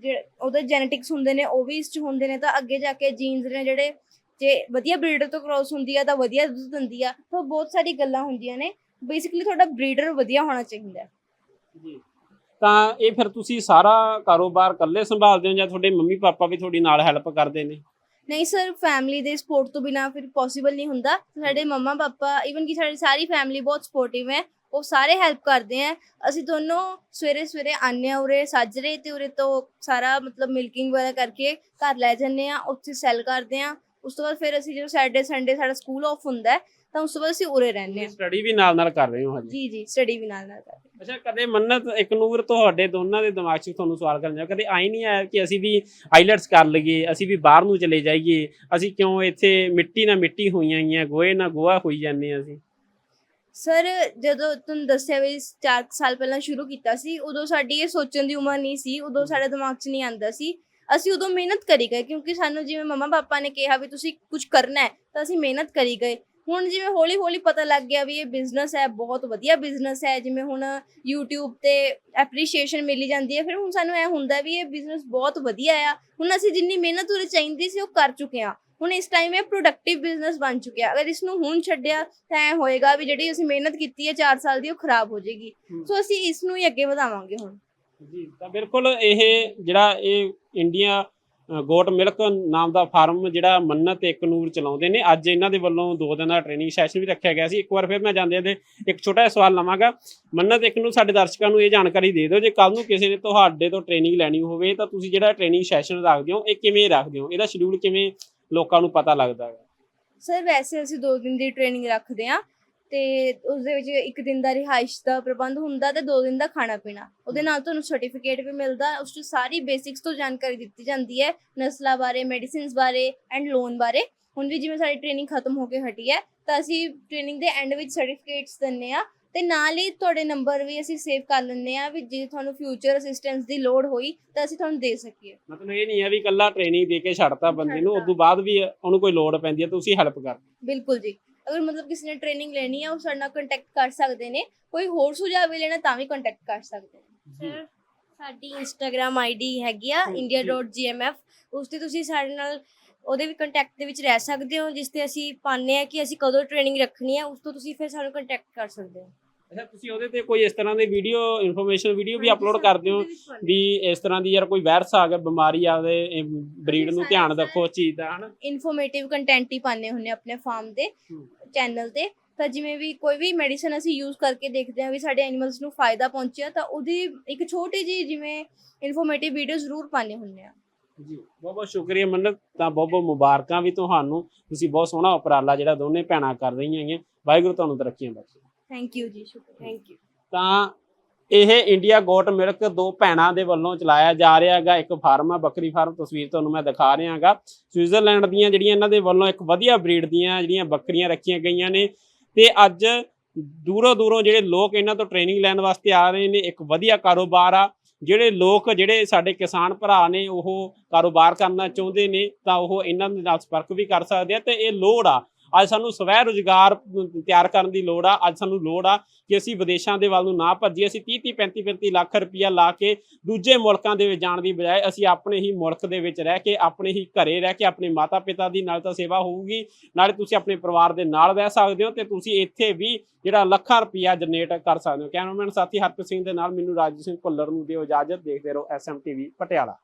ਜਿਹੜੇ- ਉਹਦੇ ਜੈਨੇਟਿਕਸ ਹੁੰਦੇ ਨੇ ਉਹ ਵੀ ਇਸ ਚ ਹੁੰਦੇ ਨੇ। ਤਾਂ ਅੱਗੇ ਜਾ ਕੇ ਜੀਨਸ ਨੇ ਜਿਹੜੇ ਜੇ ਵਧੀਆ ਬਰੀਡਰ ਤੋਂ ਕ੍ਰੋਸ ਹੁੰਦੀ ਆ ਤਾਂ ਵਧੀਆ ਦੁੱਧ ਦਿੰਦੀ ਆ। ਤਾਂ ਬਹੁਤ ਸਾਰੀ ਗੱਲਾਂ ਹੁੰਦੀਆਂ ਨੇ। ਬੇਸਿਕਲੀ ਤੁਹਾਡਾ ਬਰੀਡਰ ਵਧੀਆ ਹੋਣਾ ਚਾਹੀਦਾ ਹੈ। ਜੀ। ਤਾਂ ਇਹ ਫਿਰ ਤੁਸੀਂ ਸਾਰਾ ਕਾਰੋਬਾਰ ਇਕੱਲੇ ਸੰਭਾਲਦੇ ਹੋ ਜਾਂ ਤੁਹਾਡੇ ਮੰਮੀ ਪਾਪਾ ਵੀ ਤੁਹਾਡੀ ਨਾਲ ਹੈਲਪ ਕਰਦੇ ਨੇ? ਨਹੀਂ ਸਰ ਫੈਮਿਲੀ ਦੇ ਸਪੋਰਟ ਤੋਂ ਬਿਨਾ ਫਿਰ ਪੋਸੀਬਲ ਨਹੀਂ ਹੁੰਦਾ। ਸਾਡੇ ਮੰਮਾ ਪਾਪਾ ਇਵਨ ਕਿ ਸਾਡੀ ਸਾਰੀ ਫੈਮਿਲੀ ਬਹੁਤ ਸਪੋਰਟਿਵ ਹੈ ਉਹ ਸਾਰੇ ਹੈਲਪ ਕਰਦੇ ਆ ਅਸੀਂ ਦੋਨੋਂ ਸਵੇਰੇ ਸਵੇਰੇ ਆਨੇ ਆ ਉਰੇ ਸਾਜਰੇ ਤੇ ਉਰੇ ਤੋਂ ਸਾਰਾ ਮਤਲਬ ਮਿਲਕਿੰਗ ਵਗੈਰਾ ਕਰਕੇ ਘਰ ਲੈ ਜੰਨੇ ਆ ਉੱਥੇ ਸੈਲ ਕਰਦੇ ਆ ਉਸ ਤੋਂ ਬਾਅਦ ਫਿਰ ਅਸੀਂ ਜਦੋਂ ਸੈਟਰਡੇ ਸੰਡੇ ਸਾਡਾ ਸਕੂਲ ਆਫ ਹੁੰਦਾ ਹੈ, ਤਾਂ ਉਸ ਬਾਅਦ ਅਸੀਂ ਉਰੇ ਰਹਿੰਦੇ ਆ ਸਟੱਡੀ ਵੀ ਨਾਲ ਨਾਲ ਕਰ ਰਹੇ ਹੋ ਹਜੇ? ਜੀ ਜੀ ਸਟੱਡੀ ਵੀ ਨਾਲ ਨਾਲ ਕਰਦੇ ਹਾਂ। ਅੱਛਾ ਕਦੇ ਮੰਨਤ ਇੱਕ ਨੂਰ ਤੁਹਾਡੇ ਦੋਨਾਂ ਦੇ ਦਿਮਾਗ 'ਚ ਤੁਹਾਨੂੰ ਸਵਾਲ ਕਰਨ ਜਾ ਕਦੇ ਆਈ ਨਹੀਂ ਆਇਆ ਕਿ ਅਸੀਂ ਵੀ ਆਈਲੈਟਸ ਕਰ ਲਈਏ ਅਸੀਂ ਵੀ ਬਾਹਰ ਨੂੰ ਚਲੇ ਜਾਈਏ ਅਸੀਂ ਕਿਉਂ ਇੱਥੇ ਮਿੱਟੀ ਨਾਲ ਮਿੱਟੀ ਹੋਈਆਂ ਗਈਆਂ ਗੋਏ ਨਾਲ ਗੋਆ ਹੋਈ ਜਾਂਦੇ ਹਾਂ ਅਸੀਂ? ਸਰ ਜਦੋਂ ਤੁਹਾਨੂੰ ਦੱਸਿਆ ਵੀ 4 ਸਾਲ ਪਹਿਲਾਂ ਸ਼ੁਰੂ ਕੀਤਾ ਸੀ ਉਦੋਂ ਸਾਡੀ ਇਹ ਸੋਚਣ ਦੀ ਉਮਰ ਨਹੀਂ ਸੀ ਉਦੋਂ ਸਾਡੇ ਦਿਮਾਗ 'ਚ ਨਹੀਂ ਆਂਦਾ ਸੀ। ਅਸੀਂ ਉਦੋਂ ਮਿਹਨਤ ਕਰੀ ਗਏ ਕਿਉਂਕਿ ਸਾਨੂੰ ਜਿਵੇਂ ਮਮਾ ਪਾਪਾ ਨੇ ਕਿਹਾ ਵੀ ਤੁਸੀਂ ਕੁਝ ਕਰਨਾ ਹੈ ਤਾਂ ਅਸੀਂ ਮਿਹਨਤ ਕਰੀ ਗਏ। ਹੁਣ ਜਿਵੇਂ ਹੌਲੀ ਹੌਲੀ ਪਤਾ ਲੱਗ ਗਿਆ ਵੀ ਇਹ ਬਿਜ਼ਨਸ ਹੈ ਬਹੁਤ ਵਧੀਆ ਬਿਜ਼ਨਸ ਹੈ ਜਿਵੇਂ ਹੁਣ YouTube ਤੇ ਐਪਰੀਸ਼ੀਏਸ਼ਨ ਮਿਲੀ ਜਾਂਦੀ ਹੈ ਫਿਰ ਹੁਣ ਸਾਨੂੰ ਇਹ ਹੁੰਦਾ ਵੀ ਇਹ ਬਿਜ਼ਨਸ ਬਹੁਤ ਵਧੀਆ ਆ। ਹੁਣ ਅਸੀਂ ਜਿੰਨੀ ਮਿਹਨਤ ਉਰੇ ਚਾਹੀਦੀ ਸੀ ਉਹ ਕਰ ਚੁੱਕੇ ਹਾਂ। ਹੁਣ ਇਸ ਟਾਈਮ ਇਹ ਪ੍ਰੋਡਕਟਿਵ ਬਿਜ਼ਨਸ ਬਣ ਚੁੱਕਿਆ। ਅਗਰ ਇਸ ਨੂੰ ਹੁਣ ਛੱਡਿਆ ਤਾਂ ਐ ਹੋਏਗਾ ਵੀ ਜਿਹੜੀ ਅਸੀਂ ਮਿਹਨਤ ਕੀਤੀ ਹੈ 4 ਸਾਲ ਦੀ ਉਹ ਖਰਾਬ ਹੋ ਜਾਏਗੀ। ਸੋ ਅਸੀਂ ਇਸ ਨੂੰ ਹੀ ਅੱਗੇ ਵਧਾਵਾਂਗੇ ਹੁਣ। ਜੀ ਤਾਂ ਬਿਲਕੁਲ ਇਹ ਜਿਹੜਾ ਇਹ ਇੰਡੀਆ ਗੋਟ ਮਿਲਕ ਨਾਮ ਦਾ ਫਾਰਮ ਜਿਹੜਾ ਮੰਨਤ ਇੱਕ ਨੂਰ ਚਲਾਉਂਦੇ ਨੇ। ਅੱਜ ਇਹਨਾਂ ਦੇ ਵੱਲੋਂ ਦੋ ਦਿਨ ਦਾ ਟ੍ਰੇਨਿੰਗ ਸੈਸ਼ਨ ਵੀ ਰੱਖਿਆ ਗਿਆ ਸੀ। ਇੱਕ ਵਾਰ ਫਿਰ ਮੈਂ ਜਾਂਦੇ ਦੇ ਇੱਕ ਛੋਟਾ ਜਿਹਾ ਸਵਾਲ ਲਵਾਂਗਾ। ਮੰਨਤ ਇੱਕ ਨੂੰ ਸਾਡੇ ਦਰਸ਼ਕਾਂ ਨੂੰ ਇਹ ਜਾਣਕਾਰੀ ਦੇ ਦਿਓ, ਜੇ ਕੱਲ ਨੂੰ ਕਿਸੇ ਨੇ ਤੁਹਾਡੇ ਤੋਂ ਟ੍ਰੇਨਿੰਗ ਲੈਣੀ ਹੋਵੇ, ਤਾਂ ਤੁਸੀਂ ਜਿਹੜਾ ਟ੍ਰੇਨਿੰਗ ਸੈਸ਼ਨ ਰੱਖਦੇ ਹੋ, ਇਹ ਕਿਵੇਂ ਰੱਖਦੇ ਹੋ? ਇਹਦਾ ਸ਼ਡਿਊਲ ਕਿਵੇਂ ਲੋਕਾਂ ਨੂੰ ਪਤਾ ਲੱਗਦਾ ਹੈ ਸਰ ਵੈਸੇ ਅਸੀਂ 2 ਦਿਨ ਦੀ ਟ੍ਰੇਨਿੰਗ ਰੱਖਦੇ ਹਾਂ। ਤੇ ਉਸ ਦੇ ਵਿੱਚ ਇੱਕ ਦਿਨ ਦਾ ਰਿਹਾਇਸ਼ ਦਾ ਪ੍ਰਬੰਧ ਹੁੰਦਾ ਤੇ 2 ਦਿਨ ਦਾ ਖਾਣਾ ਪੀਣਾ। ਉਹਦੇ ਨਾਲ ਤੁਹਾਨੂੰ ਸਰਟੀਫਿਕੇਟ ਵੀ ਮਿਲਦਾ ਉਸ 'ਚ ਸਾਰੀ ਬੇਸਿਕਸ ਤੋਂ ਜਾਣਕਾਰੀ ਦਿੱਤੀ ਜਾਂਦੀ ਹੈ ਨਸਲਾਂ ਬਾਰੇ ਮੈਡੀਸਿਨਸ ਬਾਰੇ ਐਂਡ ਲੋਨ ਬਾਰੇ। ਹੁਣ ਵੀ ਜਿਵੇਂ ਸਾਡੀ ਟ੍ਰੇਨਿੰਗ ਖਤਮ ਹੋ ਕੇ ਹਟੀ ਹੈ ਤਾਂ ਅਸੀਂ ਟ੍ਰੇਨਿੰਗ ਦੇ ਐਂਡ ਵਿੱਚ ਸਰਟੀਫਿਕੇਟਸ ਦਿੰਨੇ ਆ ਤੇ ਨਾਲ ਹੀ ਤੁਹਾਡੇ ਨੰਬਰ ਵੀ ਅਸੀਂ ਸੇਵ ਕਰ ਲੈਂਦੇ ਆ ਵੀ ਜੇ ਤੁਹਾਨੂੰ ਫਿਊਚਰ ਅਸਿਸਟੈਂਸ ਦੀ ਲੋੜ ਹੋਈ ਤਾਂ ਅਸੀਂ ਤੁਹਾਨੂੰ ਦੇ ਸਕੀਏ। ਮਤਲਬ ਇਹ ਨਹੀਂ ਹੈ ਵੀ ਇਕੱਲਾ ਟ੍ਰੇਨਿੰਗ ਦੇ ਕੇ ਛੱਡਤਾ ਬੰਦੇ ਨੂੰ। ਉਸ ਤੋਂ ਬਾਅਦ ਵੀ ਉਹਨੂੰ ਕੋਈ ਲੋੜ ਪੈਂਦੀ ਹੈ ਤੁਸੀਂ ਹੈਲਪ ਕਰ। ਬਿਲਕੁਲ ਜੀ। ਅਗਰ ਮਤਲਬ ਕਿਸੇ ਨੇ ਟ੍ਰੇਨਿੰਗ ਲੈਣੀ ਹੈ ਉਹ ਸਾਡੇ ਨਾਲ ਕੰਟੈਕਟ ਕਰ ਸਕਦੇ ਨੇ। ਕੋਈ ਹੋਰ ਸੁਝਾਅ ਵੀ ਲੈਣਾ ਤਾਂ ਵੀ ਕੰਟੈਕਟ ਕਰ ਸਕਦੇ ਨੇ। ਸਰ ਸਾਡੀ ਇੰਸਟਾਗ੍ਰam ਆਈਡੀ ਹੈਗੀ ਆ india.gmf ਉਸ ਤੇ ਤੁਸੀਂ ਸਾਡੇ ਨਾਲ ਉਹਦੇ ਵੀ ਕੰਟੈਕਟ ਦੇ ਵਿੱਚ ਰਹਿ ਸਕਦੇ ਹੋ ਜਿਸ ਤੇ ਅਸੀਂ ਪਾਉਂਦੇ ਆ ਕਿ ਅਸੀਂ ਕਦੋਂ ਟ੍ਰੇਨਿੰਗ ਰੱਖਣੀ ਹੈ ਉਸ ਤੋਂ ਤੁਸੀਂ ਫਿਰ ਸਾਨੂੰ ਕੰਟੈਕਟ ਕਰ ਸਕਦੇ ਹੋ। ਅੱਛਾ ਤੁਸੀਂ ਉਹਦੇ ਤੇ ਕੋਈ ਇਸ ਤਰ੍ਹਾਂ ਦੀ ਵੀਡੀਓ ਇਨਫੋਰਮੇਸ਼ਨ ਵੀਡੀਓ ਵੀ ਅਪਲੋਡ ਕਰਦੇ ਹੋ ਵੀ ਇਸ ਤਰ੍ਹਾਂ ਦੀ ਯਾਰ ਕੋਈ ਵਾਇਰਸ ਆ ਗਿਆ ਬਿਮਾਰੀ ਆ ਉਹਦੇ ਬਰੀਡ ਨੂੰ ਧਿਆਨ ਰੱਖੋ ਚੀਜ਼ ਦਾ ਹਨਾ? ਇਨਫੋਰਮੇਟਿਵ ਕੰਟੈਂਟ ਹੀ ਪਾਣੇ ਹੁੰਨੇ ਆਪਣੇ ਫਾਰਮ ਹਮ। ਚੈਨਲ ਤੇ। ਤਾਂ ਜਿਵੇਂ ਵੀ ਕੋਈ ਵੀ ਮੈਡੀਸਨ ਅਸੀਂ ਯੂਜ਼ ਕਰਕੇ ਦੇਖਦੇ ਹਾਂ ਵੀ ਸਾਡੇ ਐਨੀਮਲਸ ਨੂੰ ਫਾਇਦਾ ਪਹੁੰਚਿਆ ਤਾਂ ਉਹਦੀ ਇੱਕ ਛੋਟੀ ਜੀ ਜਿਵੇਂ ਇਨਫੋਰਮੇਟਿਵ ਵੀਡੀਓ ਜ਼ਰੂਰ ਪਾਣੇ ਹੁੰਨੇ ਆ। ਜੀ ਬਹੁਤ ਬਹੁਤ ਸ਼ੁਕਰੀਆ ਮੰਨਤ ਤਾਂ ਬਹੁਤ ਬਹੁਤ ਮੁਬਾਰਕਾਂ ਵੀ ਤੁਹਾਨੂੰ। ਤੁਸੀਂ ਬਹੁਤ ਸੋਹਣਾ ਉਪਰਾਲਾ ਜਿਹੜਾ ਦੋਨੇ ਭੈਣਾਂ ਕਰ ਰਹੀਆਂ ਹੈਗੀਆਂ। ਵਾਹਿਗੁਰੂ ਤੁਹਾਨੂੰ ਤਰੱਕੀਆਂ ਬਖਸ਼ੇ। ਥੈਂਕ ਯੂ ਜੀ ਸ਼ੁਕਰ ਥੈਂਕ ਯੂ ਤਾਂ ਇਹ ਇੰਡੀਆ ਗੋਟ ਮਿਲਕ ਦੋ ਭੈਣਾਂ ਦੇ ਵੱਲੋਂ ਚਲਾਇਆ ਜਾ ਰਿਹਾ ਹੈਗਾ। ਇੱਕ ਫਾਰਮ ਆ, ਬੱਕਰੀ ਫਾਰਮ, ਤਸਵੀਰ ਤੁਹਾਨੂੰ ਮੈਂ ਦਿਖਾ ਰਿਹਾ ਹੈਗਾ। ਸਵਿਟਜ਼ਰਲੈਂਡ ਦੀਆਂ ਜਿਹੜੀਆਂ ਇਹਨਾਂ ਦੇ ਵੱਲੋਂ ਇੱਕ ਵਧੀਆ ਬਰੀਡ ਦੀਆਂ ਜਿਹੜੀਆਂ ਬੱਕਰੀਆਂ ਰੱਖੀਆਂ ਗਈਆਂ ਨੇ। ਤੇ ਅੱਜ ਦੂਰੋਂ ਦੂਰੋਂ ਜਿਹੜੇ ਲੋਕ ਇਹਨਾਂ ਤੋਂ ਟ੍ਰੇਨਿੰਗ ਲੈਣ ਵਾਸਤੇ ਆ ਰਹੇ ਨੇ, ਇੱਕ ਵਧੀਆ ਕਾਰੋਬਾਰ ਆ। ਜਿਹੜੇ ਲੋਕ, ਜਿਹੜੇ ਸਾਡੇ ਕਿਸਾਨ ਭਰਾ ਨੇ, ਉਹ ਕਾਰੋਬਾਰ ਕਰਨਾ ਚਾਹੁੰਦੇ ਨੇ, ਤਾਂ ਉਹ ਇਹਨਾਂ ਦੇ ਨਾਲ ਸੰਪਰਕ ਵੀ ਕਰ ਸਕਦੇ ਆ। ਤੇ ਇਹ ਲੋੜ ਆ ਅੱਜ ਸਾਨੂੰ ਸਵੈ ਰੋਜ਼ਗਾਰ ਤਿਆਰ ਕਰਨ ਦੀ ਲੋੜ ਆ, ਅੱਜ ਸਾਨੂੰ ਲੋੜ ਆ ਕਿ ਅਸੀਂ ਵਿਦੇਸ਼ਾਂ ਦੇ ਵੱਲ ਨੂੰ ਨਾ ਭੱਜੀਏ, ਅਸੀਂ 30 30 35 35 ਲੱਖ ਰੁਪਇਆ ਲਾ ਕੇ ਦੂਜੇ ਮੁਲਕਾਂ ਦੇ ਵਿੱਚ ਜਾਣ ਦੀ ਬਜਾਏ ਅਸੀਂ ਆਪਣੇ ਹੀ ਮੁਲਕ ਦੇ ਵਿੱਚ ਰਹਿ ਕੇ, ਆਪਣੇ ਹੀ ਘਰੇ ਰਹਿ ਕੇ, ਆਪਣੇ ਮਾਤਾ ਪਿਤਾ ਦੀ ਨਾਲ ਤਾਂ ਸੇਵਾ ਹੋਊਗੀ, ਨਾਲੇ ਤੁਸੀਂ ਆਪਣੇ ਪਰਿਵਾਰ ਦੇ ਨਾਲ ਰਹਿ ਸਕਦੇ ਹੋ ਤੇ ਤੁਸੀਂ ਇੱਥੇ ਵੀ ਜਿਹੜਾ ਲੱਖਾਂ ਰੁਪਇਆ ਜਨਰੇਟ ਕਰ ਸਕਦੇ ਹੋ। ਕੈਮਰਾਮੈਨ ਸਾਥੀ ਹਰਪ੍ਰੀਤ ਸਿੰਘ ਦੇ ਨਾਲ ਮੈਨੂੰ ਰਾਜੂ ਸਿੰਘ ਭੁੱਲਰ ਨੂੰ ਦਿਓ ਇਜਾਜ਼ਤ, ਦੇਖਦੇ ਰਹੋ ਐਸਐਮ ਟੀਵੀ ਪਟਿਆਲਾ।